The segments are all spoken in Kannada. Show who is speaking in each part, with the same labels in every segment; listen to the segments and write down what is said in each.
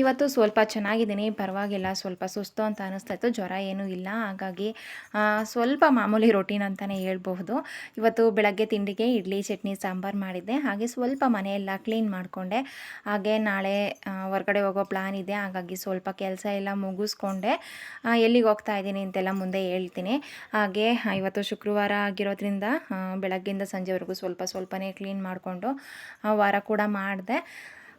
Speaker 1: ಇವತ್ತು ಸ್ವಲ್ಪ ಚೆನ್ನಾಗಿದ್ದೀನಿ, ಪರವಾಗಿಲ್ಲ, ಸ್ವಲ್ಪ ಸುಸ್ತು ಅಂತ ಅನ್ನಿಸ್ತಾ ಇತ್ತು, ಜ್ವರ ಏನೂ ಇಲ್ಲ, ಹಾಗಾಗಿ ಸ್ವಲ್ಪ ಮಾಮೂಲಿ ರೊಟೀನ್ ಅಂತಲೇ ಹೇಳ್ಬಹುದು. ಇವತ್ತು ಬೆಳಗ್ಗೆ ತಿಂಡಿಗೆ ಇಡ್ಲಿ, ಚಟ್ನಿ, ಸಾಂಬಾರು ಮಾಡಿದ್ದೆ, ಹಾಗೆ ಸ್ವಲ್ಪ ಮನೆಯೆಲ್ಲ ಕ್ಲೀನ್ ಮಾಡಿಕೊಂಡೆ, ಹಾಗೆ ನಾಳೆ ಹೊರಗಡೆ ಹೋಗೋ ಪ್ಲ್ಯಾನ್ ಇದೆ, ಹಾಗಾಗಿ ಸ್ವಲ್ಪ ಕೆಲಸ ಎಲ್ಲ ಮುಗಿಸ್ಕೊಂಡೆ ಎಲ್ಲಿಗೆ ಹೋಗ್ತಾ ಇದ್ದೀನಿ ಅಂತೆಲ್ಲ ಮುಂದೆ ಹೇಳ್ತೀನಿ. ಹಾಗೆ ಇವತ್ತು ಶುಕ್ರವಾರ ಆಗಿರೋದ್ರಿಂದ ಬೆಳಗ್ಗೆಯಿಂದ ಸಂಜೆವರೆಗೂ ಸ್ವಲ್ಪ ಸ್ವಲ್ಪನೇ ಕ್ಲೀನ್ ಮಾಡಿಕೊಂಡು ವಾರ ಕೂಡ ಮಾಡಿದೆ.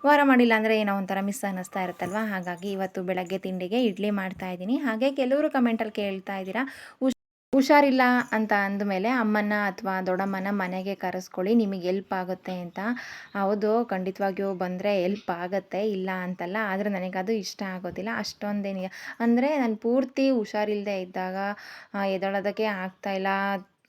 Speaker 1: ವಾರ ಮಾಡಿಲ್ಲ ಅಂದರೆ ಏನೋ ಒಂಥರ ಮಿಸ್ ಅನ್ನಿಸ್ತಾ ಇರುತ್ತಲ್ವ? ಹಾಗಾಗಿ ಇವತ್ತು ಬೆಳಗ್ಗೆ ತಿಂಡಿಗೆ ಇಡ್ಲಿ ಮಾಡ್ತಾ ಇದ್ದೀನಿ. ಹಾಗೆ ಕೆಲವರು ಕಮೆಂಟಲ್ಲಿ ಕೇಳ್ತಾ ಇದ್ದೀರಾ ಹುಷ್ ಹುಷಾರಿಲ್ಲ ಅಂತ ಅಂದಮೇಲೆ ಅಮ್ಮನ ಅಥವಾ ದೊಡ್ಡಮ್ಮನ ಮನೆಗೆ ಕರೆಸ್ಕೊಳ್ಳಿ, ನಿಮಗೆ ಎಲ್ಪ್ ಆಗುತ್ತೆ ಅಂತ. ಹೌದು, ಖಂಡಿತವಾಗಿಯೂ ಬಂದರೆ ಎಲ್ಪ್ ಆಗುತ್ತೆ, ಇಲ್ಲ ಅಂತಲ್ಲ, ಆದರೆ ನನಗದು ಇಷ್ಟ ಆಗೋದಿಲ್ಲ. ಅಷ್ಟೊಂದೇನಿಲ್ಲ ಅಂದರೆ ನಾನು ಪೂರ್ತಿ ಹುಷಾರಿಲ್ಲದೆ ಇದ್ದಾಗ ಎದೊಳೋದಕ್ಕೆ ಆಗ್ತಾಯಿಲ್ಲ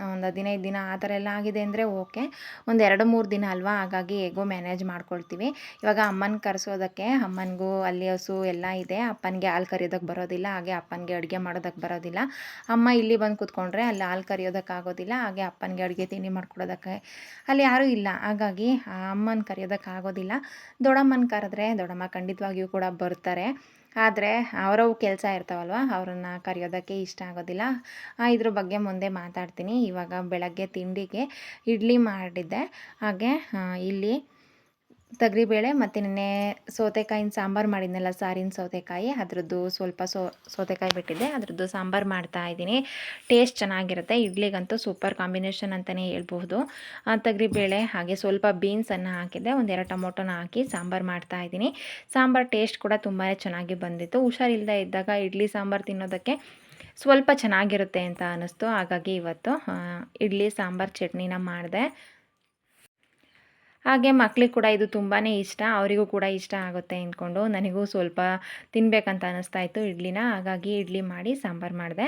Speaker 1: ಒಂದು ಹದಿನೈದು ದಿನ ಆ ಥರ ಎಲ್ಲ ಆಗಿದೆ ಅಂದರೆ ಓಕೆ. ಒಂದು ಎರಡು ಮೂರು ದಿನ ಅಲ್ವಾ? ಹಾಗಾಗಿ ಹೇಗೋ ಮ್ಯಾನೇಜ್ ಮಾಡ್ಕೊಳ್ತೀವಿ. ಇವಾಗ ಅಮ್ಮನ ಕರೆಸೋದಕ್ಕೆ ಅಮ್ಮನಿಗೂ ಅಲ್ಲಿ ಹಸು ಎಲ್ಲ ಇದೆ. ಅಪ್ಪನಿಗೆ ಹಾಲು ಕರೆಯೋದಕ್ಕೆ ಬರೋದಿಲ್ಲ, ಹಾಗೆ ಅಪ್ಪನಿಗೆ ಅಡುಗೆ ಮಾಡೋದಕ್ಕೆ ಬರೋದಿಲ್ಲ. ಅಮ್ಮ ಇಲ್ಲಿ ಬಂದು ಕೂತ್ಕೊಂಡ್ರೆ ಅಲ್ಲಿ ಹಾಲು ಕರಿಯೋದಕ್ಕಾಗೋದಿಲ್ಲ ಹಾಗೆ ಅಪ್ಪನಿಗೆ ಅಡುಗೆ ತಿಂಡಿ ಮಾಡ್ಕೊಡೋದಕ್ಕೆ ಅಲ್ಲಿ ಯಾರೂ ಇಲ್ಲ. ಹಾಗಾಗಿ ಅಮ್ಮನ ಕರೆಯೋದಕ್ಕಾಗೋದಿಲ್ಲ ದೊಡ್ಡಮ್ಮನ ಕರೆದ್ರೆ ದೊಡ್ಡಮ್ಮ ಖಂಡಿತವಾಗಿಯೂ ಕೂಡ ಬರ್ತಾರೆ. ಆದರೆ ಅವರವು ಕೆಲಸ ಇರ್ತಾವಲ್ವ, ಅವ್ರನ್ನ ಕರೆಯೋದಕ್ಕೆ ಇಷ್ಟ ಆಗೋದಿಲ್ಲ. ಇದ್ರ ಬಗ್ಗೆ ಮುಂದೆ ಮಾತಾಡ್ತೀನಿ. ಇವಾಗ ಬೆಳಗ್ಗೆ ತಿಂಡಿಗೆ ಇಡ್ಲಿ ಮಾಡಿದ್ದೆ. ಹಾಗೆ ಇಲ್ಲಿ ತೊಗರಿಬೇಳೆ ಮತ್ತು ನಿನ್ನೆ ಸೌತೆಕಾಯಿನ ಸಾಂಬಾರು ಮಾಡಿದ್ನಲ್ಲ, ಸಾರಿನ ಸೌತೆಕಾಯಿ. ಅದ್ರದ್ದು ಸ್ವಲ್ಪ ಸೋ, ಸೌತೆಕಾಯಿ ಬಿಟ್ಟಿದ್ದೆ. ಅದ್ರದ್ದು ಸಾಂಬಾರು ಮಾಡ್ತಾ ಇದ್ದೀನಿ. ಟೇಸ್ಟ್ ಚೆನ್ನಾಗಿರುತ್ತೆ. ಇಡ್ಲಿಗಂತೂ ಸೂಪರ್ ಕಾಂಬಿನೇಷನ್ ಅಂತಲೇ ಹೇಳ್ಬಹುದು. ತೊಗರಿಬೇಳೆ ಹಾಗೆ ಸ್ವಲ್ಪ ಬೀನ್ಸನ್ನು ಹಾಕಿದ್ದೆ. ಒಂದೆರಡು ಟೊಮೊಟೊನ ಹಾಕಿ ಸಾಂಬಾರು ಮಾಡ್ತಾ ಇದ್ದೀನಿ. ಸಾಂಬಾರು ಟೇಸ್ಟ್ ಕೂಡ ತುಂಬಾ ಚೆನ್ನಾಗಿ ಬಂದಿತ್ತು. ಹುಷಾರಿಲ್ಲದೆ ಇದ್ದಾಗ ಇಡ್ಲಿ ಸಾಂಬಾರು ತಿನ್ನೋದಕ್ಕೆ ಸ್ವಲ್ಪ ಚೆನ್ನಾಗಿರುತ್ತೆ ಅಂತ ಅನ್ನಿಸ್ತು ಹಾಗಾಗಿ ಇವತ್ತು ಇಡ್ಲಿ ಸಾಂಬಾರು ಚಟ್ನಿನ ಮಾಡಿದೆ. ಹಾಗೆ ಮಕ್ಳಿಗೆ ಕೂಡ ಇದು ತುಂಬಾ ಇಷ್ಟ, ಅವರಿಗೂ ಕೂಡ ಇಷ್ಟ ಆಗುತ್ತೆ ಅಂದ್ಕೊಂಡು ನನಗೂ ಸ್ವಲ್ಪ ತಿನ್ನಬೇಕಂತ ಅನ್ನಿಸ್ತಾ ಇತ್ತು ಇಡ್ಲಿನ, ಹಾಗಾಗಿ ಇಡ್ಲಿ ಮಾಡಿ ಸಾಂಬಾರು ಮಾಡಿದೆ.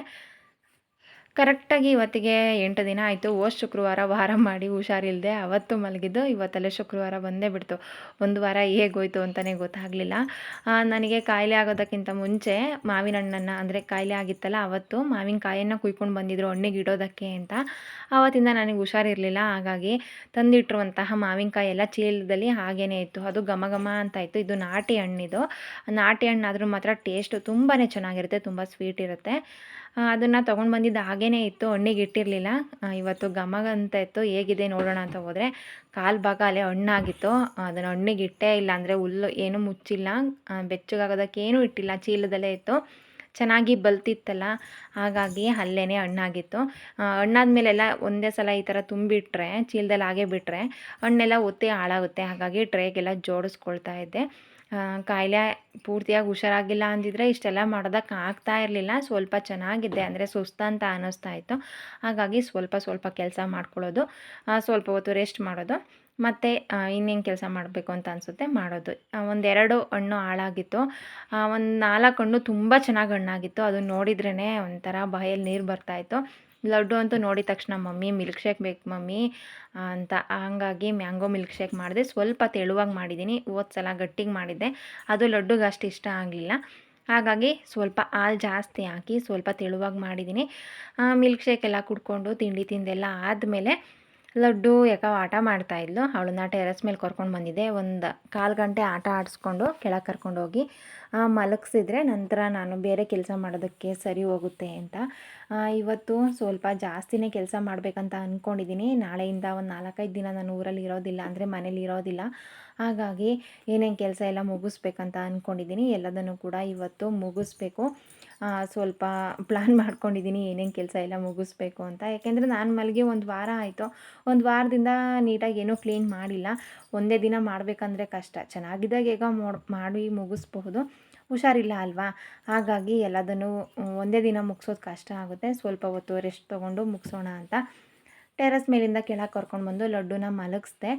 Speaker 1: ಕರೆಕ್ಟಾಗಿ ಇವತ್ತಿಗೆ ಎಂಟು ದಿನ ಆಯಿತು. ಓಸ್ ಶುಕ್ರವಾರ ವಾರ ಮಾಡಿ ಹುಷಾರಿಲ್ಲದೆ ಅವತ್ತು ಮಲಗಿದ್ದು ಇವತ್ತಲ್ಲೇ ಶುಕ್ರವಾರ ಬಂದೇ ಬಿಡ್ತು. ಒಂದು ವಾರ ಹೇಗೋಯ್ತು ಅಂತಲೇ ಗೊತ್ತಾಗಲಿಲ್ಲ. ನನಗೆ ಕಾಯಿಲೆ ಆಗೋದಕ್ಕಿಂತ ಮುಂಚೆ ಮಾವಿನ ಹಣ್ಣನ್ನು ಅಂದರೆ ಕಾಯಿಲೆ ಆಗಿತ್ತಲ್ಲ ಅವತ್ತು ಮಾವಿನಕಾಯನ್ನು ಕುಯ್ಕೊಂಡು ಬಂದಿದ್ರು ಹಣ್ಣಿಗೆ ಇಡೋದಕ್ಕೆ ಅಂತ. ಆವತ್ತಿಂದ ನನಗೆ ಹುಷಾರಿರಲಿಲ್ಲ. ಹಾಗಾಗಿ ತಂದಿಟ್ಟಿರುವಂತಹ ಮಾವಿನಕಾಯಿ ಎಲ್ಲ ಚೀಲದಲ್ಲಿ ಹಾಗೇ ಇತ್ತು. ಅದು ಘಮ ಘಮ ಅಂತ ಇತ್ತು. ಇದು ನಾಟಿ ಹಣ್ಣಿದು. ನಾಟಿ ಹಣ್ಣಾದರೂ ಮಾತ್ರ ಟೇಸ್ಟು ತುಂಬಾ ಚೆನ್ನಾಗಿರುತ್ತೆ, ತುಂಬ ಸ್ವೀಟ್ ಇರುತ್ತೆ. ಅದನ್ನು ತೊಗೊಂಡು ಬಂದಿದ್ದ ಹಾಗೇ ಇತ್ತು, ಹಣ್ಣಿಗೆ ಇಟ್ಟಿರಲಿಲ್ಲ. ಇವತ್ತು ಘಮ ಅಂತ ಇತ್ತು, ಹೇಗಿದೆ ನೋಡೋಣ ಅಂತ ಹೋದರೆ ಕಾಲು ಭಾಗ ಅಲ್ಲೇ ಹಣ್ಣಾಗಿತ್ತು. ಅದನ್ನು ಹಣ್ಣಿಗೆ ಇಟ್ಟೇ ಇಲ್ಲ ಅಂದರೆ ಹುಲ್ಲು ಏನೂ ಮುಚ್ಚಿಲ್ಲ. ಬೆಚ್ಚಗಾಗೋದಕ್ಕೆ ಏನೂ ಇಟ್ಟಿಲ್ಲ, ಚೀಲದಲ್ಲೇ ಇತ್ತು. ಚೆನ್ನಾಗಿ ಬಲ್ತಿತ್ತಲ್ಲ, ಹಾಗಾಗಿ ಅಲ್ಲೇ ಹಣ್ಣಾಗಿತ್ತು. ಹಣ್ಣಾದ ಮೇಲೆಲ್ಲ ಒಂದೇ ಸಲ ಈ ಥರ ತುಂಬಿಟ್ರೆ, ಚೀಲದಲ್ಲಿ ಹಾಗೆ ಬಿಟ್ಟರೆ ಹಣ್ಣೆಲ್ಲ ಒತ್ತಿ ಹಾಳಾಗುತ್ತೆ. ಹಾಗಾಗಿ ಟ್ರೇಗೆಲ್ಲ ಜೋಡಿಸ್ಕೊಳ್ತಾ ಇದ್ದೆ. ಕಾಯಿಲೆ ಪೂರ್ತಿಯಾಗಿ ಹುಷಾರಾಗಿಲ್ಲ ಅಂದಿದ್ರೆ ಇಷ್ಟೆಲ್ಲ ಮಾಡೋದಕ್ಕೆ ಆಗ್ತಾ ಇರಲಿಲ್ಲ. ಸ್ವಲ್ಪ ಚೆನ್ನಾಗಿದ್ದೆ ಅಂದರೆ ಸುಸ್ತಂತ ಅನ್ನಿಸ್ತಾ ಇತ್ತು. ಹಾಗಾಗಿ ಸ್ವಲ್ಪ ಸ್ವಲ್ಪ ಕೆಲಸ ಮಾಡ್ಕೊಳ್ಳೋದು ಸ್ವಲ್ಪ ಹೊತ್ತು ರೆಸ್ಟ್ ಮಾಡೋದು, ಮತ್ತು ಇನ್ನೇನು ಕೆಲಸ ಮಾಡಬೇಕು ಅಂತ ಅನಿಸುತ್ತೆ ಮಾಡೋದು. ಒಂದೆರಡು ಹಣ್ಣು ಹಾಳಾಗಿತ್ತು. ಒಂದು ನಾಲ್ಕು ಹಣ್ಣು ತುಂಬ ಚೆನ್ನಾಗಿ ಹಣ್ಣಾಗಿತ್ತು. ಅದನ್ನು ನೋಡಿದ್ರೇ ಒಂಥರ ಬಾಯಲ್ಲಿ ನೀರು ಬರ್ತಾಯಿತ್ತು ಲಡ್ಡು ಅಂತೂ ನೋಡಿದ ತಕ್ಷಣ, ಮಮ್ಮಿ ಮಿಲ್ಕ್ ಶೇಕ್ ಬೇಕು ಮಮ್ಮಿ ಅಂತ. ಹಂಗಾಗಿ ಮ್ಯಾಂಗೋ ಮಿಲ್ಕ್ ಶೇಕ್ ಮಾಡಿದೆ. ಸ್ವಲ್ಪ ತೆಳುವಾಗಿ ಮಾಡಿದ್ದೀನಿ. ಹೋದ ಸಲ ಗಟ್ಟಿಗೆ ಮಾಡಿದ್ದೆ. ಅದು ಲಡ್ಡುಗೆ ಅಷ್ಟು ಇಷ್ಟ ಆಗಲಿಲ್ಲ. ಹಾಗಾಗಿ ಸ್ವಲ್ಪ ಹಾಲು ಜಾಸ್ತಿ ಹಾಕಿ ಸ್ವಲ್ಪ ತೆಳುವಾಗಿ ಮಾಡಿದ್ದೀನಿ. ಮಿಲ್ಕ್ ಶೇಕ್ ಎಲ್ಲ ಕುಡ್ಕೊಂಡು ತಿಂಡಿ ತಿಂದೆಲ್ಲ ಆದಮೇಲೆ ಲಡ್ಡು ಯಾಕೋ ಆಟ ಮಾಡ್ತಾ ಇದ್ಲು. ಅವಳನ್ನ ಟೆರೆಸ್ ಮೇಲೆ ಕರ್ಕೊಂಡು ಬಂದಿದ್ದೆ. ಒಂದು ಕಾಲು ಗಂಟೆ ಆಟ ಆಡಿಸ್ಕೊಂಡು ಕೆಳಗೆ ಕರ್ಕೊಂಡೋಗಿ ಮಲಗಿಸಿದ್ರೆ ನಂತರ ನಾನು ಬೇರೆ ಕೆಲಸ ಮಾಡೋದಕ್ಕೆ ಸರಿ ಹೋಗುತ್ತೆ ಅಂತ. ಇವತ್ತು ಸ್ವಲ್ಪ ಜಾಸ್ತಿನೇ ಕೆಲಸ ಮಾಡಬೇಕಂತ ಅಂದ್ಕೊಂಡಿದ್ದೀನಿ ನಾಳೆಯಿಂದ ಒಂದು ನಾಲ್ಕೈದು ದಿನ ನಾನು ಊರಲ್ಲಿ ಇರೋದಿಲ್ಲ ಅಂದರೆ ಮನೇಲಿ ಇರೋದಿಲ್ಲ. ಹಾಗಾಗಿ ಏನೇನು ಕೆಲಸ ಎಲ್ಲ ಮುಗಿಸ್ಬೇಕಂತ ಅಂದ್ಕೊಂಡಿದ್ದೀನಿ ಎಲ್ಲದನ್ನು ಕೂಡ ಇವತ್ತು ಮುಗಿಸ್ಬೇಕು. ಸ್ವಲ್ಪ ಪ್ಲ್ಯಾನ್ ಮಾಡ್ಕೊಂಡಿದ್ದೀನಿ ಏನೇನು ಕೆಲಸ ಎಲ್ಲ ಮುಗಿಸ್ಬೇಕು ಅಂತ. ಯಾಕೆಂದರೆ ನಾನು ಮಲಗಿ ಒಂದು ವಾರ ಆಯಿತು. ಒಂದು ವಾರದಿಂದ ನೀಟಾಗಿ ಏನೂ ಕ್ಲೀನ್ ಮಾಡಿಲ್ಲ. ಒಂದೇ ದಿನ ಮಾಡಬೇಕಂದ್ರೆ ಕಷ್ಟ. ಚೆನ್ನಾಗಿದ್ದಾಗ ಮೋಡ್- ಮಾಡಿ ಮುಗಿಸ್ಬಹುದು. ಹುಷಾರಿಲ್ಲ ಅಲ್ವಾ? ಹಾಗಾಗಿ ಎಲ್ಲದನ್ನು ಒಂದೇ ದಿನ ಮುಗಿಸೋದು ಕಷ್ಟ ಆಗುತ್ತೆ. ಸ್ವಲ್ಪ ಹೊತ್ತು ರೆಸ್ಟ್ ತೊಗೊಂಡು ಮುಗಿಸೋಣ ಅಂತ. ಟೆರಸ್ ಮೇಲಿಂದ ಕೆಳಗೆ ಕರ್ಕೊಂಡು ಬಂದು ಲಡ್ಡುನ ಮಲಗಿಸ್ದೆ.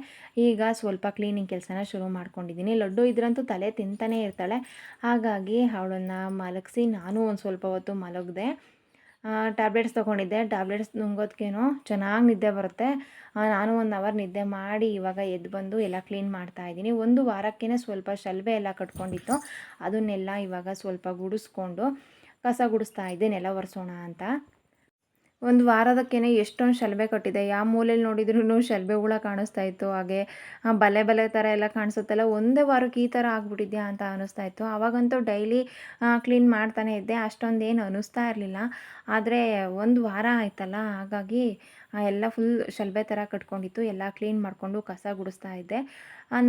Speaker 1: ಈಗ ಸ್ವಲ್ಪ ಕ್ಲೀನಿಂಗ್ ಕೆಲಸನ ಶುರು ಮಾಡ್ಕೊಂಡಿದ್ದೀನಿ. ಲಡ್ಡು ಇದ್ರಂತೂ ತಲೆ ತಿಂತಾನೇ ಇರ್ತಾಳೆ. ಹಾಗಾಗಿ ಅವಳನ್ನು ಮಲಗಿಸಿ ನಾನು ಒಂದು ಸ್ವಲ್ಪ ಹೊತ್ತು ಮಲಗಿದೆ. ಟ್ಯಾಬ್ಲೆಟ್ಸ್ ತೊಗೊಂಡಿದ್ದೆ. ಟ್ಯಾಬ್ಲೆಟ್ಸ್ ನುಂಗೋದಕ್ಕೇನೋ ಚೆನ್ನಾಗಿ ನಿದ್ದೆ ಬರುತ್ತೆ. ನಾನು ಒಂದು ಅವರ್ ನಿದ್ದೆ ಮಾಡಿ ಇವಾಗ ಎದ್ದು ಬಂದು ಎಲ್ಲ ಕ್ಲೀನ್ ಮಾಡ್ತಾ ಇದ್ದೀನಿ. ಒಂದು ವಾರಕ್ಕೇ ಸ್ವಲ್ಪ ಶಲ್ವೆ ಎಲ್ಲ ಕಟ್ಕೊಂಡಿತ್ತು. ಅದನ್ನೆಲ್ಲ ಇವಾಗ ಸ್ವಲ್ಪ ಗುಡಿಸ್ಕೊಂಡು, ಕಸ ಗುಡಿಸ್ತಾ ಇದ್ದೆ ನೆಲ ಒರೆಸೋಣ ಅಂತ. ಒಂದು ವಾರದಕ್ಕೇನೆ ಎಷ್ಟೊಂದು ಶಲ್ಬೆ ಕಟ್ಟಿದೆ. ಯಾವ ಮೂಲೆಯಲ್ಲಿ ನೋಡಿದ್ರೂ ಶಲ್ಬೆ ಹುಳ ಕಾಣಿಸ್ತಾ ಇತ್ತು. ಹಾಗೆ ಬಲೆ ಬಲೆ ಥರ ಎಲ್ಲ ಕಾಣಿಸುತ್ತಲ್ಲ, ಒಂದೇ ವಾರಕ್ಕೆ ಈ ಥರ ಆಗಿಬಿಟ್ಟಿದ್ಯಾ ಅಂತ ಅನ್ನಿಸ್ತಾ ಇತ್ತು. ಆವಾಗಂತೂ ಡೈಲಿ ಕ್ಲೀನ್ ಮಾಡ್ತಾನೆ ಇದ್ದೆ. ಅಷ್ಟೊಂದೇನು ಅನ್ನಿಸ್ತಾ ಇರಲಿಲ್ಲ. ಆದರೆ, ಒಂದು ವಾರ ಆಯ್ತಲ್ಲ. ಹಾಗಾಗಿ ಎಲ್ಲ ಫುಲ್ ಶಲ್ಬೆ ಥರ ಕಟ್ಕೊಂಡಿತ್ತು, ಎಲ್ಲ ಕ್ಲೀನ್ ಮಾಡಿಕೊಂಡು ಕಸ ಗುಡಿಸ್ತಾ ಇದ್ದೆ.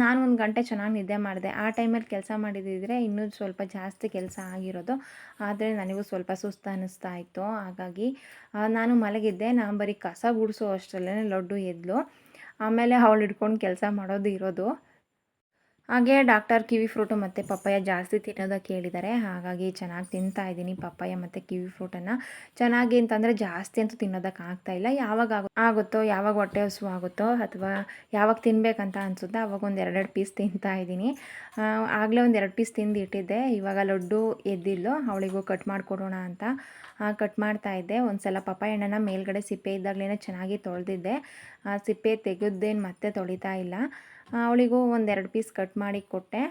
Speaker 1: ನಾನು ಒಂದು ಗಂಟೆ ಚೆನ್ನಾಗಿ ನಿದ್ದೆ ಮಾಡಿದೆ. ಆ ಟೈಮಲ್ಲಿ ಕೆಲಸ ಮಾಡಿದಿದ್ರೆ ಇನ್ನೂ ಸ್ವಲ್ಪ ಜಾಸ್ತಿ ಕೆಲಸ ಆಗಿರೋದು. ಆದರೆ ನನಗೂ ಸ್ವಲ್ಪ ಸುಸ್ತು ಅನ್ನಿಸ್ತಾ ಇತ್ತು. ಹಾಗಾಗಿ ನಾನು ಮಲಗಿದ್ದೆ. ನಾನು ಬರೀ ಕಸ ಗುಡಿಸೋ ಅಷ್ಟರಲ್ಲೇ ಲಡ್ಡು ಎದ್ಲು. ಆಮೇಲೆ ಅವಳು ಹಿಡ್ಕೊಂಡು ಕೆಲಸ ಮಾಡೋದು ಇರೋದು. ಹಾಗೆ ಡಾಕ್ಟರ್ ಕಿವಿ ಫ್ರೂಟು ಮತ್ತು ಪಪ್ಪಾಯ ಜಾಸ್ತಿ ತಿನ್ನೋದಕ್ಕೆ ಹೇಳಿದ್ದಾರೆ ಹಾಗಾಗಿ ಚೆನ್ನಾಗಿ ತಿಂತಾ ಇದ್ದೀನಿ ಪಪ್ಪಾಯ ಮತ್ತು ಕಿವಿ ಫ್ರೂಟನ್ನು. ಚೆನ್ನಾಗಿ ಅಂತಂದರೆ ಜಾಸ್ತಿ ಅಂತೂ ತಿನ್ನೋದಕ್ಕೆ ಆಗ್ತಾ ಇಲ್ಲ. ಯಾವಾಗ ಆಗುತ್ತೋ, ಯಾವಾಗ ಹೊಟ್ಟೆ ಹಸು ಆಗುತ್ತೋ ಅಥವಾ ಯಾವಾಗ ತಿನ್ನಬೇಕಂತ ಅನಿಸುತ್ತೆ ಅವಾಗ ಒಂದು ಎರಡೆರಡು ಪೀಸ್ ತಿಂತಾ ಇದ್ದೀನಿ. ಆಗಲೇ ಒಂದು ಎರಡು ಪೀಸ್ ತಿಂದು ಇಟ್ಟಿದ್ದೆ. ಇವಾಗ ಲಡ್ಡು ಎದ್ದಿಲ್ಲೋ, ಅವಳಿಗೂ ಕಟ್ ಮಾಡಿಕೊಡೋಣ ಅಂತ. ಕಟ್ ಮಾಡ್ತಾ ಇದ್ದೆ. ಒಂದು ಸಲ ಪಪ್ಪಾಯ ಹಣ್ಣನ್ನು ಮೇಲ್ಗಡೆ ಸಿಪ್ಪೆ ಇದ್ದಾಗಲೇ ಚೆನ್ನಾಗಿ ತೊಳೆದಿದ್ದೆ. ಆ, ಸಿಪ್ಪೆ ತೆಗೆದೇನು ಮತ್ತೆ ತೊಳಿತಾ ಇಲ್ಲ. ಅವಳಿಗೂ ಒಂದೆರಡು ಪೀಸ್ ಕಟ್ ಮಾಡಿ ಕೊಟ್ಟೆ.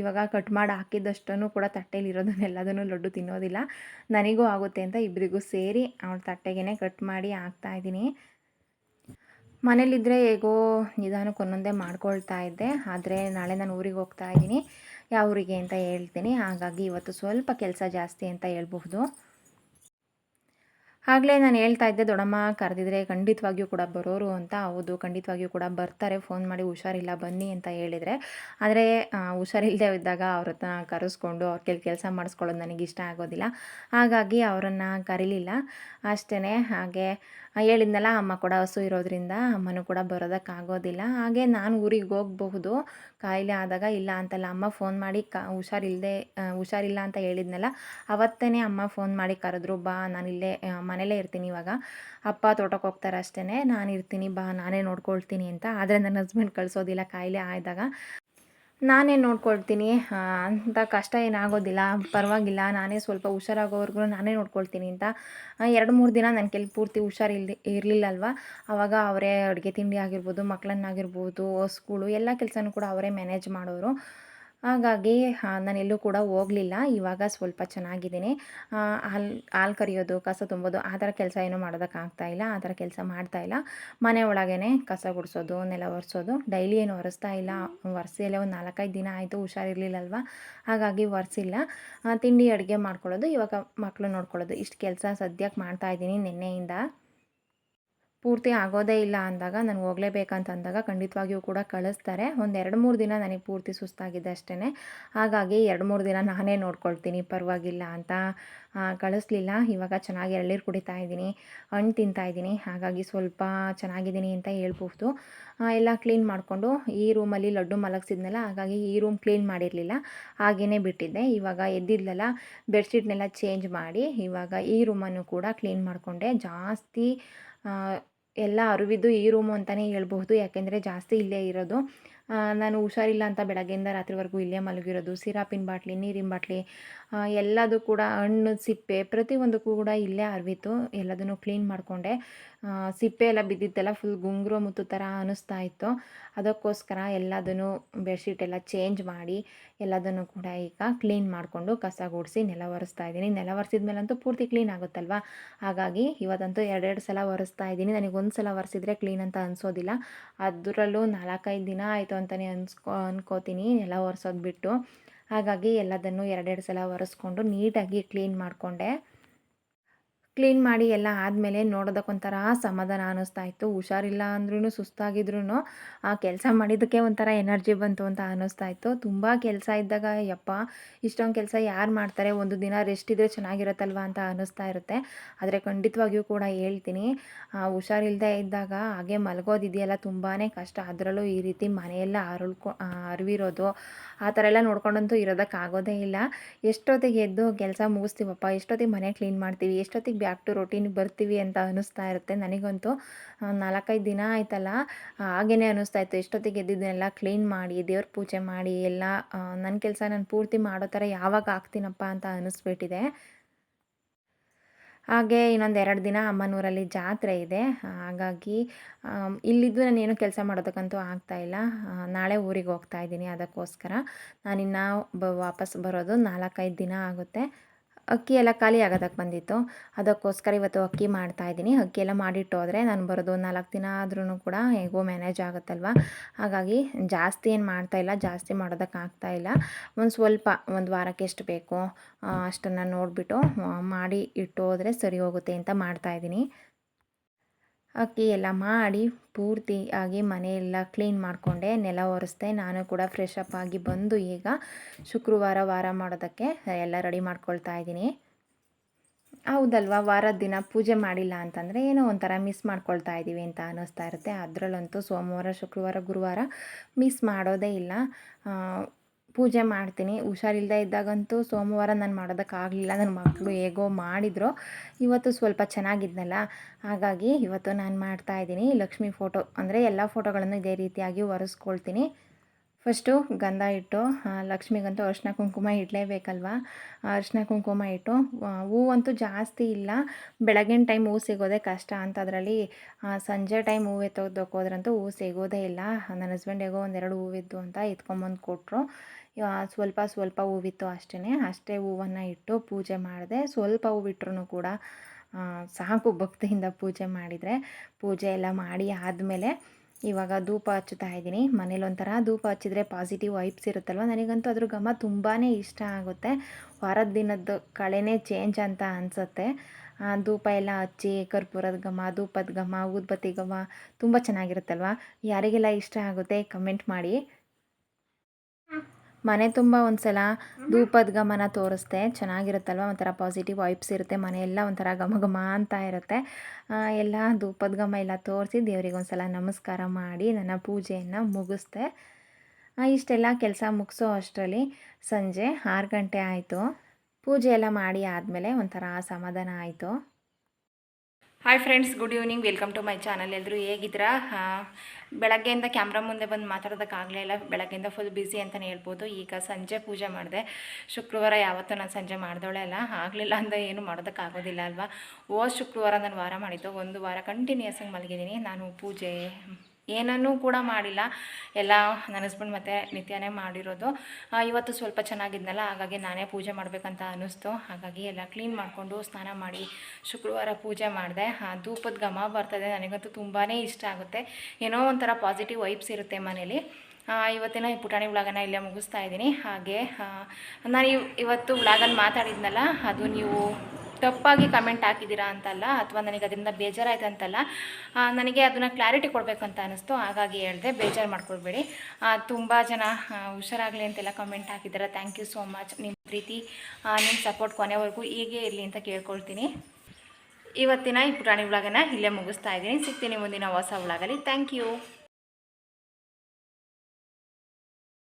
Speaker 1: ಇವಾಗ ಕಟ್ ಮಾಡಿ ಹಾಕಿದ್ದಷ್ಟನ್ನು ಕೂಡ ತಟ್ಟೆಯಲ್ಲಿ ಇರೋದನ್ನೆಲ್ಲದನ್ನು ಲಡ್ಡು ತಿನ್ನೋದಿಲ್ಲ. ನನಗೂ ಆಗುತ್ತೆ ಅಂತ ಇಬ್ಬರಿಗೂ ಸೇರಿ ಅವಳ ತಟ್ಟೆಗೇ ಕಟ್ ಮಾಡಿ ಹಾಕ್ತಾ ಇದ್ದೀನಿ. ಮನೇಲಿದ್ದರೆ ಹೇಗೋ ನಿಧಾನಕ್ಕೆ ಒಂದೊಂದೇ ಮಾಡ್ಕೊಳ್ತಾ ಇದ್ದೆ. ಆದರೆ ನಾಳೆ ನಾನು ಊರಿಗೆ ಹೋಗ್ತಾ ಇದ್ದೀನಿ. ಯಾವ ಊರಿಗೆ ಅಂತ ಹೇಳ್ತೀನಿ. ಹಾಗಾಗಿ ಇವತ್ತು ಸ್ವಲ್ಪ ಕೆಲಸ ಜಾಸ್ತಿ ಅಂತ ಹೇಳ್ಬಹುದು. ಆಗಲೇ ನಾನು ಹೇಳ್ತಾ ಇದ್ದೆ ದೊಡ್ಡಮ್ಮ ಕರೆದಿದ್ರೆ ಖಂಡಿತವಾಗಿಯೂ ಕೂಡ ಬರೋರು ಅಂತ. ಹೌದು, ಖಂಡಿತವಾಗಿಯೂ ಕೂಡ ಬರ್ತಾರೆ, ಫೋನ್ ಮಾಡಿ ಹುಷಾರಿಲ್ಲ, ಬನ್ನಿ ಅಂತ ಹೇಳಿದರೆ. ಆದರೆ ಹುಷಾರಿಲ್ಲದೆ ಇದ್ದಾಗ ಅವ್ರ ಹತ್ರ ಕರೆಸ್ಕೊಂಡು ಅವ್ರ ಕೆಲ ಕೆಲಸ ಮಾಡಿಸ್ಕೊಳ್ಳೋದು ನನಗೆ ಇಷ್ಟ ಆಗೋದಿಲ್ಲ. ಹಾಗಾಗಿ ಅವರನ್ನು ಕರೀಲಿಲ್ಲ. ಅಷ್ಟೇ ಹಾಗೆ ಹೇಳಿದ್ನಲ್ಲ, ಅಮ್ಮ ಕೂಡ ಹಸು ಇರೋದ್ರಿಂದ ಅಮ್ಮನೂ ಕೂಡ ಬರೋದಕ್ಕಾಗೋದಿಲ್ಲ. ಹಾಗೆ ನಾನು ಊರಿಗೆ ಹೋಗಬಹುದು. ಕಾಯಿಲೆ ಆದಾಗ ಇಲ್ಲ ಅಂತಲ್ಲ, ಅಮ್ಮ ಫೋನ್ ಮಾಡಿ ಕ ಹುಷಾರಿಲ್ಲದೆ ಹುಷಾರಿಲ್ಲ ಅಂತ ಹೇಳಿದ್ನಲ್ಲ ಅವತ್ತೇ ಅಮ್ಮ ಫೋನ್ ಮಾಡಿ ಕರೆದ್ರು, ಬಾ, ನಾನು ಇಲ್ಲೇ ಮನೇಲೇ ಇರ್ತೀನಿ ಇವಾಗ. ಅಪ್ಪ ತೋಟಕ್ಕೆ ಹೋಗ್ತಾರೆ ಅಷ್ಟೇ ನಾನು ಇರ್ತೀನಿ, ಬಾ, ನಾನೇ ನೋಡ್ಕೊಳ್ತೀನಿ ಅಂತ. ಆದರೆ ನನ್ನ ಹಸ್ಬೆಂಡ್ ಕಳಿಸೋದಿಲ್ಲ, ಕಾಯಿಲೆ ಆದಾಗ ನಾನೇ ನೋಡ್ಕೊಳ್ತೀನಿ ಅಂತ ಕಷ್ಟ ಏನಾಗೋದಿಲ್ಲ, ಪರವಾಗಿಲ್ಲ, ನಾನೇ ಸ್ವಲ್ಪ ಹುಷಾರಾಗೋವರೆಗೂ ನಾನೇ ನೋಡ್ಕೊಳ್ತೀನಿ ಅಂತ ಎರಡು ಮೂರು ದಿನ ನನ್ನ ಕೆಲ ಪೂರ್ತಿ ಹುಷಾರಿಲ್ದೆ ಇರಲಿಲ್ಲ ಅಲ್ವಾ ಆವಾಗ ಅವರೇ ಅಡುಗೆ ತಿಂಡಿ ಆಗಿರ್ಬೋದು ಮಕ್ಕಳನ್ನಾಗಿರ್ಬೋದು ಸ್ಕೂಲು, ಎಲ್ಲ ಕೆಲಸನೂ ಕೂಡ ಅವರೇ ಮ್ಯಾನೇಜ್ ಮಾಡೋರು. ಹಾಗಾಗಿ ನಾನು ಎಲ್ಲೂ ಕೂಡ ಹೋಗಲಿಲ್ಲ. ಇವಾಗ ಸ್ವಲ್ಪ ಚೆನ್ನಾಗಿದ್ದೀನಿ. ಹಾಲು ಹಾಲು ಕರಿಯೋದು, ಕಸ ತುಂಬೋದು, ಆ ಥರ ಕೆಲಸ ಏನೂ ಮಾಡೋದಕ್ಕಾಗ್ತಾ ಇಲ್ಲ, ಆ ಥರ ಕೆಲಸ ಮಾಡ್ತಾ ಇಲ್ಲ. ಮನೆ ಒಳಗೇ ಕಸ ಗುಡಿಸೋದು, ನೆಲ ಒರೆಸೋದು, ಡೈಲಿ ಏನು ಒರೆಸ್ತಾ ಇಲ್ಲ. ಒರೆಸಿಲ್ಲ ಒಂದು ನಾಲ್ಕೈದು ದಿನ ಆಯಿತು, ಹುಷಾರಿರಲಿಲ್ಲಲ್ವ? ಹಾಗಾಗಿ ಒರೆಸಿಲ್ಲ. ತಿಂಡಿ ಅಡುಗೆ ಮಾಡ್ಕೊಳ್ಳೋದು, ಇವಾಗ ಮಕ್ಕಳು ನೋಡ್ಕೊಳ್ಳೋದು. ಇಷ್ಟು ಕೆಲಸ ಸದ್ಯಕ್ಕೆ ಮಾಡ್ತಾ ಇದ್ದೀನಿ ನಿನ್ನೆಯಿಂದ. ಪೂರ್ತಿ ಆಗೋದೇ ಇಲ್ಲ ಅಂದಾಗ ನಾನು ಹೋಗ್ಲೇಬೇಕಂತ ಅಂದಾಗ ಖಂಡಿತವಾಗಿಯೂ ಕೂಡ ಕಳಿಸ್ತಾರೆ. ಒಂದು ಎರಡು ಮೂರು ದಿನ ನನಗೆ ಪೂರ್ತಿ ಸುಸ್ತಾಗಿದೆ ಅಷ್ಟೇ ಹಾಗಾಗಿ ಎರಡು ಮೂರು ದಿನ ನಾನೇ ನೋಡ್ಕೊಳ್ತೀನಿ ಪರವಾಗಿಲ್ಲ ಅಂತ ಕಳಿಸ್ಲಿಲ್ಲ. ಇವಾಗ ಚೆನ್ನಾಗಿ ಎಳ್ನೀರು ಕುಡಿತಾ ಇದ್ದೀನಿ ಹಣ್ಣು ತಿಂತಾ ಇದ್ದೀನಿ. ಹಾಗಾಗಿ ಸ್ವಲ್ಪ ಚೆನ್ನಾಗಿದ್ದೀನಿ ಅಂತ ಹೇಳ್ಬಹುದು. ಆ, ಎಲ್ಲ ಕ್ಲೀನ್ ಮಾಡಿಕೊಂಡು ಈ ರೂಮಲ್ಲಿ ಲಡ್ಡು ಮಲಗಿಸಿದ್ನಲ್ಲ ಹಾಗಾಗಿ ಈ ರೂಮ್ ಕ್ಲೀನ್ ಮಾಡಿರಲಿಲ್ಲ. ಹಾಗೇ ಬಿಟ್ಟಿದ್ದೆ. ಇವಾಗ ಎದ್ದಿದ್ಲಲ್ಲ ಬೆಡ್ಶೀಟ್ನೆಲ್ಲ ಚೇಂಜ್ ಮಾಡಿ ಇವಾಗ ಈ ರೂಮನ್ನು ಕೂಡ ಕ್ಲೀನ್ ಮಾಡಿಕೊಂಡೆ. ಜಾಸ್ತಿ ಎಲ್ಲ ಅರಿವಿದ್ದು ಈ ರೂಮು ಅಂತಲೇ ಹೇಳ್ಬಹುದು. ಯಾಕೆಂದರೆ ಜಾಸ್ತಿ ಇಲ್ಲೇ ಇರೋದು. ನಾನು ಹುಷಾರಿಲ್ಲ ಅಂತ ಬೆಳಗ್ಗೆಯಿಂದ ರಾತ್ರಿವರೆಗೂ ಇಲ್ಲೇ ಮಲಗಿರೋದು. ಸಿರಾಪಿನ ಬಾಟ್ಲಿ, ನೀರಿನ ಬಾಟ್ಲಿ ಎಲ್ಲದೂ ಕೂಡ ಹಣ್ಣು, ಸಿಪ್ಪೆ ಪ್ರತಿಯೊಂದಕ್ಕೂ ಕೂಡ ಇಲ್ಲೇ ಅರಿವಿತ್ತು. ಎಲ್ಲದನ್ನು ಕ್ಲೀನ್ ಮಾಡಿಕೊಂಡೆ. ಸಿಪ್ಪೆ ಎಲ್ಲ ಬಿದ್ದಿತ್ತಲ್ಲ ಫುಲ್ ಗುಂಗುರು ಮುತ್ತು ಥರ ಅನ್ನಿಸ್ತಾ ಇತ್ತು. ಅದಕ್ಕೋಸ್ಕರ ಎಲ್ಲದನ್ನು ಬೆಡ್ಶೀಟ್ ಎಲ್ಲ ಚೇಂಜ್ ಮಾಡಿ ಎಲ್ಲದನ್ನು ಕೂಡ ಈಗ ಕ್ಲೀನ್ ಮಾಡಿಕೊಂಡು ಕಸ ಗುಡಿಸಿ ನೆಲ ಒರೆಸ್ತಾ ಇದ್ದೀನಿ. ನೆಲ ಒರೆಸಿದ ಮೇಲಂತೂ ಪೂರ್ತಿ ಕ್ಲೀನ್ ಆಗುತ್ತಲ್ವ? ಹಾಗಾಗಿ ಇವತ್ತಂತೂ ಎರಡೆರಡು ಸಲ ಒರೆಸ್ತಾ ಇದ್ದೀನಿ. ನನಗೆ ಒಂದು ಸಲ ಒರೆಸಿದ್ರೆ ಕ್ಲೀನ್ ಅಂತ ಅನಿಸೋದಿಲ್ಲ. ಅದರಲ್ಲೂ ನಾಲ್ಕೈದು ದಿನ ಆಯಿತು ಅಂತಲೇ ಅನ್ಸ್ಕೊ, ಅನ್ಕೋತೀನಿ. ನೆಲ ಒರೆಸೋದು ಬಿಟ್ಟು. ಹಾಗಾಗಿ ಎಲ್ಲದನ್ನು ಎರಡೆರಡು ಸಲ ಒರೆಸ್ಕೊಂಡು ನೀಟಾಗಿ ಕ್ಲೀನ್ ಮಾಡಿಕೊಂಡೆ. ಕ್ಲೀನ್ ಮಾಡಿ ಎಲ್ಲ ಆದಮೇಲೆ ನೋಡೋದಕ್ಕೊಂಥರ ಸಮಾಧಾನ ಅನ್ನಿಸ್ತಾ ಇತ್ತು. ಹುಷಾರಿಲ್ಲ ಅಂದ್ರೂ ಸುಸ್ತಾಗಿದ್ರೂ ಆ ಕೆಲಸ ಮಾಡಿದ್ದಕ್ಕೆ ಒಂಥರ ಎನರ್ಜಿ ಬಂತು ಅಂತ ಅನ್ನಿಸ್ತಾ ಇತ್ತು. ತುಂಬ ಕೆಲಸ ಇದ್ದಾಗ, ಯಪ್ಪ, ಇಷ್ಟೊಂದು ಕೆಲಸ ಯಾರು ಮಾಡ್ತಾರೆ? ಒಂದು ದಿನ ರೆಸ್ಟ್ ಇದ್ದರೆ ಚೆನ್ನಾಗಿರುತ್ತಲ್ವ ಅಂತ ಅನ್ನಿಸ್ತಾ ಇರುತ್ತೆ. ಆದರೆ ಖಂಡಿತವಾಗಿಯೂ ಕೂಡ ಹೇಳ್ತೀನಿ ಹುಷಾರಿಲ್ಲದೆ ಇದ್ದಾಗ, ಹಾಗೆ ಮಲಗೋದಿದೆಯಲ್ಲ ತುಂಬಾ ಕಷ್ಟ. ಅದರಲ್ಲೂ ಈ ರೀತಿ ಮನೆಯೆಲ್ಲ ಅರಳ್ಕೊ ಅರಿವಿರೋದು, ಆ ಥರ ಎಲ್ಲ ನೋಡ್ಕೊಂಡಂತೂ ಇರೋದಕ್ಕಾಗೋದೇ ಇಲ್ಲ. ಎಷ್ಟೊತ್ತಿಗೆ ಎದ್ದು ಕೆಲಸ ಮುಗಿಸ್ತೀವಪ್ಪ? ಎಷ್ಟೊತ್ತಿಗೆ ಮನೆ ಕ್ಲೀನ್ ಮಾಡ್ತೀವಿ? ಎಷ್ಟೊತ್ತಿಗೆ ಬ್ಯಾಕ್ ಟು ರೊಟೀನಿಗೆ ಬರ್ತೀವಿ ಅಂತ ಅನ್ನಿಸ್ತಾ ಇರುತ್ತೆ. ನನಗಂತೂ ನಾಲ್ಕೈದು ದಿನ ಆಯ್ತಲ್ಲ ಹಾಗೇ ಅನ್ನಿಸ್ತಾ ಇತ್ತು. ಎಷ್ಟೊತ್ತಿಗೆ ಎದ್ದಿದ್ದನ್ನೆಲ್ಲ ಕ್ಲೀನ್ ಮಾಡಿ, ದೇವ್ರ ಪೂಜೆ ಮಾಡಿ, ಎಲ್ಲ ನನ್ನ ಕೆಲಸ ನಾನು ಪೂರ್ತಿ ಮಾಡೋ ಥರ ಯಾವಾಗ ಆಗ್ತೀನಪ್ಪ ಅಂತ ಅನ್ನಿಸ್ಬಿಟ್ಟಿದೆ. ಹಾಗೆ ಇನ್ನೊಂದು ಎರಡು ದಿನ ಅಮ್ಮನೂರಲ್ಲಿ ಜಾತ್ರೆ ಇದೆ. ಹಾಗಾಗಿ ಇಲ್ಲಿದ್ದು ನಾನೇನು ಕೆಲಸ ಮಾಡೋದಕ್ಕಂತೂ ಆಗ್ತಾಯಿಲ್ಲ ನಾಳೆ ಊರಿಗೆ ಹೋಗ್ತಾ ಇದ್ದೀನಿ ಅದಕ್ಕೋಸ್ಕರ. ನಾನಿನ್ನು ಬ, ವಾಪಸ್ ಬರೋದು ನಾಲ್ಕೈದು ದಿನ ಆಗುತ್ತೆ. ಅಕ್ಕಿ ಎಲ್ಲ ಖಾಲಿ ಆಗೋದಕ್ಕೆ ಬಂದಿತ್ತು. ಅದಕ್ಕೋಸ್ಕರ ಇವತ್ತು ಅಕ್ಕಿ ಮಾಡ್ತಾ ಇದ್ದೀನಿ. ಅಕ್ಕಿ ಎಲ್ಲ ಮಾಡಿಟ್ಟು ಹೋದರೆ ನಾನು ಬರೋದು ನಾಲ್ಕು ದಿನ ಆದ್ರೂ ಕೂಡ ಹೇಗೋ ಮ್ಯಾನೇಜ್ ಆಗುತ್ತಲ್ವ? ಹಾಗಾಗಿ ಜಾಸ್ತಿ ಏನು ಮಾಡ್ತಾಯಿಲ್ಲ ಜಾಸ್ತಿ ಮಾಡೋದಕ್ಕೆ ಇಲ್ಲ. ಒಂದು ಸ್ವಲ್ಪ, ಒಂದು ವಾರಕ್ಕೆ ಎಷ್ಟು ಬೇಕೋ ಅಷ್ಟನ್ನು ನೋಡಿಬಿಟ್ಟು ಮಾಡಿ ಇಟ್ಟು ಸರಿ ಹೋಗುತ್ತೆ ಅಂತ ಮಾಡ್ತಾಯಿದ್ದೀನಿ ಅಕ್ಕಿ ಎಲ್ಲ ಮಾಡಿ ಪೂರ್ತಿಯಾಗಿ ಮನೆಯೆಲ್ಲ ಕ್ಲೀನ್ ಮಾಡಿಕೊಂಡೆ. ನೆಲ ಒರೆಸ್ದೆ. ನಾನು ಕೂಡ ಫ್ರೆಶ್ ಅಪ್ ಆಗಿ ಬಂದು ಈಗ ಶುಕ್ರವಾರ ವಾರ ಮಾಡೋದಕ್ಕೆ ಎಲ್ಲ ರೆಡಿ ಮಾಡ್ಕೊಳ್ತಾ ಇದ್ದೀನಿ. ಹೌದಲ್ವಾ? ವಾರದ ದಿನ ಪೂಜೆ ಮಾಡಿಲ್ಲ ಅಂತಂದರೆ ಏನೋ ಒಂಥರ ಮಿಸ್ ಮಾಡ್ಕೊಳ್ತಾ ಇದ್ದೀವಿ ಅಂತ ಅನ್ನಿಸ್ತಾ ಇರುತ್ತೆ. ಅದರಲ್ಲಂತೂ ಸೋಮವಾರ, ಶುಕ್ರವಾರ, ಗುರುವಾರ ಮಿಸ್ ಮಾಡೋದೇ ಇಲ್ಲ. ಪೂಜೆ ಮಾಡ್ತೀನಿ. ಹುಷಾರಿಲ್ಲದೆ ಇದ್ದಾಗಂತೂ ಸೋಮವಾರ ನಾನು ಮಾಡೋದಕ್ಕಾಗಲಿಲ್ಲ. ನನ್ನ ಮಕ್ಕಳು ಹೇಗೋ ಮಾಡಿದ್ರು. ಇವತ್ತು ಸ್ವಲ್ಪ ಚೆನ್ನಾಗಿದ್ನಲ್ಲ. ಹಾಗಾಗಿ ಇವತ್ತು ನಾನು ಮಾಡ್ತಾ ಇದ್ದೀನಿ. ಲಕ್ಷ್ಮಿ ಫೋಟೋ ಅಂದರೆ ಎಲ್ಲ ಫೋಟೋಗಳನ್ನು ಇದೇ ರೀತಿಯಾಗಿ ಒರೆಸ್ಕೊಳ್ತೀನಿ. ಫಸ್ಟು ಗಂಧ ಇಟ್ಟು ಲಕ್ಷ್ಮಿಗಂತೂ ಅರ್ಶಿನ ಕುಂಕುಮ ಇಡಲೇಬೇಕಲ್ವಾ? ಅರ್ಶಿನ ಕುಂಕುಮ ಇಟ್ಟು ಹೂವಂತೂ ಜಾಸ್ತಿ ಇಲ್ಲ. ಬೆಳಗಿನ ಟೈಮ್ ಹೂ ಸಿಗೋದೇ ಕಷ್ಟ ಅಂತ ಅದರಲ್ಲಿ ಸಂಜೆ ಟೈಮ್ ಹೂವು ಎತ್ತೋದಕ್ಕೆ ಹೋದ್ರಂತೂ ಹೂ ಸಿಗೋದೇ ಇಲ್ಲ. ನನ್ನ ಹಸ್ಬೆಂಡ್ ಹೇಗೋ ಒಂದೆರಡು ಹೂವಿದ್ದು ಅಂತ ಎತ್ಕೊಂಬಂದು ಕೊಟ್ಟರು ಸ್ವಲ್ಪ ಸ್ವಲ್ಪ ಹೂವಿತ್ತು ಅಷ್ಟೇ ಅಷ್ಟೇ ಹೂವನ್ನು ಇಟ್ಟು ಪೂಜೆ ಮಾಡಿದೆ. ಸ್ವಲ್ಪ ಹೂ ಬಿಟ್ರು ಕೂಡ ಸಾಕು ಭಕ್ತಿಯಿಂದ ಪೂಜೆ ಮಾಡಿದರೆ. ಪೂಜೆ ಎಲ್ಲ ಮಾಡಿ ಆದಮೇಲೆ ಇವಾಗ ಧೂಪ ಹಚ್ಚುತ್ತಾ ಇದ್ದೀನಿ. ಮನೇಲಿ ಒಂಥರ ಧೂಪ ಹಚ್ಚಿದ್ರೆ ಪಾಸಿಟಿವ್ ವೈಬ್ಸ್ ಇರುತ್ತಲ್ವ? ನನಗಂತೂ ಅದ್ರ ಘಮ ತುಂಬಾ ಇಷ್ಟ ಆಗುತ್ತೆ. ವಾರದ ದಿನದ ಕಳೆನೇ ಚೇಂಜ್ ಅಂತ ಅನಿಸುತ್ತೆ. ಧೂಪ ಎಲ್ಲ ಹಚ್ಚಿ, ಕರ್ಪೂರದ ಘಮ, ಧೂಪದ ಘಮ, ಊದ್ಬತ್ತಿ ಘಮ ತುಂಬ ಚೆನ್ನಾಗಿರುತ್ತಲ್ವ? ಯಾರಿಗೆಲ್ಲ ಇಷ್ಟ ಆಗುತ್ತೆ ಕಮೆಂಟ್ ಮಾಡಿ. ಮನೆ ತುಂಬ ಒಂದ್ಸಲ ಧೂಪದ ಗಮನ ತೋರಿಸ್ದೆ. ಚೆನ್ನಾಗಿರುತ್ತಲ್ವ? ಒಂಥರ ಪಾಸಿಟಿವ್ ವೈಬ್ಸ್ ಇರುತ್ತೆ. ಮನೆಯೆಲ್ಲ ಒಂಥರ ಘಮ ಘಮ ಅಂತ ಇರುತ್ತೆ. ಎಲ್ಲ ಧೂಪದ ಘಮ ಎಲ್ಲ ತೋರಿಸಿ ದೇವರಿಗೆ ಒಂದ್ಸಲ ನಮಸ್ಕಾರ ಮಾಡಿ ನನ್ನ ಪೂಜೆಯನ್ನು ಮುಗಿಸ್ದೆ. ಇಷ್ಟೆಲ್ಲ ಕೆಲಸ ಮುಗಿಸೋ ಅಷ್ಟರಲ್ಲಿ ಸಂಜೆ ಆರು ಗಂಟೆ ಆಯಿತು. ಪೂಜೆ ಎಲ್ಲ ಮಾಡಿ ಆದಮೇಲೆ ಒಂಥರ ಸಮಾಧಾನ ಆಯಿತು. Hi friends good evening welcome to my channel ಎಲ್ಲರೂ ಹೇಗಿದ್ದೀರಾ? ಬೆಳಗ್ಗೆಯಿಂದ ಕ್ಯಾಮ್ರಾ ಮುಂದೆ ಬಂದು ಮಾತಾಡೋದಕ್ಕಾಗಲೇ ಇಲ್ಲ. ಬೆಳಗ್ಗೆಯಿಂದ ಫುಲ್ ಬ್ಯುಸಿ ಅಂತಲೇ ಹೇಳ್ಬೋದು. ಈಗ ಸಂಜೆ ಪೂಜೆ ಮಾಡಿದೆ. ಶುಕ್ರವಾರ ಯಾವತ್ತೂ ನಾನು ಸಂಜೆ ಮಾಡ್ದೋಳೆ ಅಲ್ಲ. ಆಗಲಿಲ್ಲ ಅಂದರೆ ಏನು ಮಾಡೋದಕ್ಕಾಗೋದಿಲ್ಲ ಅಲ್ವಾ? ಓ ಶುಕ್ರವಾರ ನಾನು ವಾರ ಮಾಡಿದ್ದು. ಒಂದು ವಾರ ಕಂಟಿನ್ಯೂಸ್ ಆಗಿ ಮಲಗಿದ್ದೀನಿ. ನಾನು ಪೂಜೆ ಏನನ್ನೂ ಕೂಡ ಮಾಡಿಲ್ಲ. ಎಲ್ಲ ನನ್ನ ಹಸ್ಬೆಂಡ್ ಮತ್ತು ನಿತ್ಯನೇ ಮಾಡಿರೋದು. ಇವತ್ತು ಸ್ವಲ್ಪ ಚೆನ್ನಾಗಿದ್ನಲ್ಲ, ಹಾಗಾಗಿ ನಾನೇ ಪೂಜೆ ಮಾಡಬೇಕಂತ ಅನ್ನಿಸ್ತು. ಹಾಗಾಗಿ ಎಲ್ಲ ಕ್ಲೀನ್ ಮಾಡಿಕೊಂಡು ಸ್ನಾನ ಮಾಡಿ ಶುಕ್ರವಾರ ಪೂಜೆ ಮಾಡಿದೆ. ಧೂಪದ ಘಮ ಬರ್ತದೆ, ನನಗಂತೂ ತುಂಬಾ ಇಷ್ಟ ಆಗುತ್ತೆ. ಏನೋ ಒಂಥರ ಪಾಸಿಟಿವ್ ವೈಬ್ಸ್ ಇರುತ್ತೆ ಮನೇಲಿ. ಇವತ್ತಿನ ಈ ಪುಟಾಣಿ ವ್ಲಾಗನ್ನ ಇಲ್ಲೇ ಮುಗಿಸ್ತಾ ಇದ್ದೀನಿ. ಹಾಗೆ ನಾನು ಇವ್ ಇವತ್ತು ವ್ಲಾಗಲ್ಲಿ ಮಾತಾಡಿದ್ನಲ್ಲ, ಅದು ನೀವು ತಪ್ಪಾಗಿ ಕಮೆಂಟ್ ಹಾಕಿದ್ದೀರಾ ಅಂತಲ್ಲ, ಅಥವಾ ನನಗೆ ಅದರಿಂದ ಬೇಜಾರಾಯ್ತು ಅಂತಲ್ಲ ನನಗೆ ಅದನ್ನು ಕ್ಲಾರಿಟಿ ಕೊಡಬೇಕಂತ ಅನ್ನಿಸ್ತು ಹಾಗಾಗಿ ಹೇಳಿದೆ, ಬೇಜಾರು ಮಾಡ್ಕೊಳ್ಬೇಡಿ. ತುಂಬ ಜನ ಹುಷಾರಾಗಲಿ ಅಂತೆಲ್ಲ ಕಮೆಂಟ್ ಹಾಕಿದ್ದಾರೆ. ಥ್ಯಾಂಕ್ ಯು ಸೋ ಮಚ್ ನಿಮ್ಮ ಪ್ರೀತಿ ನಿಮ್ಮ ಸಪೋರ್ಟ್ ಕೊನೆವರೆಗೂ ಹೀಗೆ ಇರಲಿ ಅಂತ ಕೇಳ್ಕೊಳ್ತೀನಿ. ಇವತ್ತಿನ ಈ ಪುಟಾಣಿ ವ್ಲಾಗನ್ನ ಇಲ್ಲೇ ಮುಗಿಸ್ತಾ ಇದ್ದೀನಿ. ಸಿಗ್ತೀನಿ ಮುಂದಿನ ಹೊಸ ಉಳಾಗಲಿ ಥ್ಯಾಂಕ್ ಯು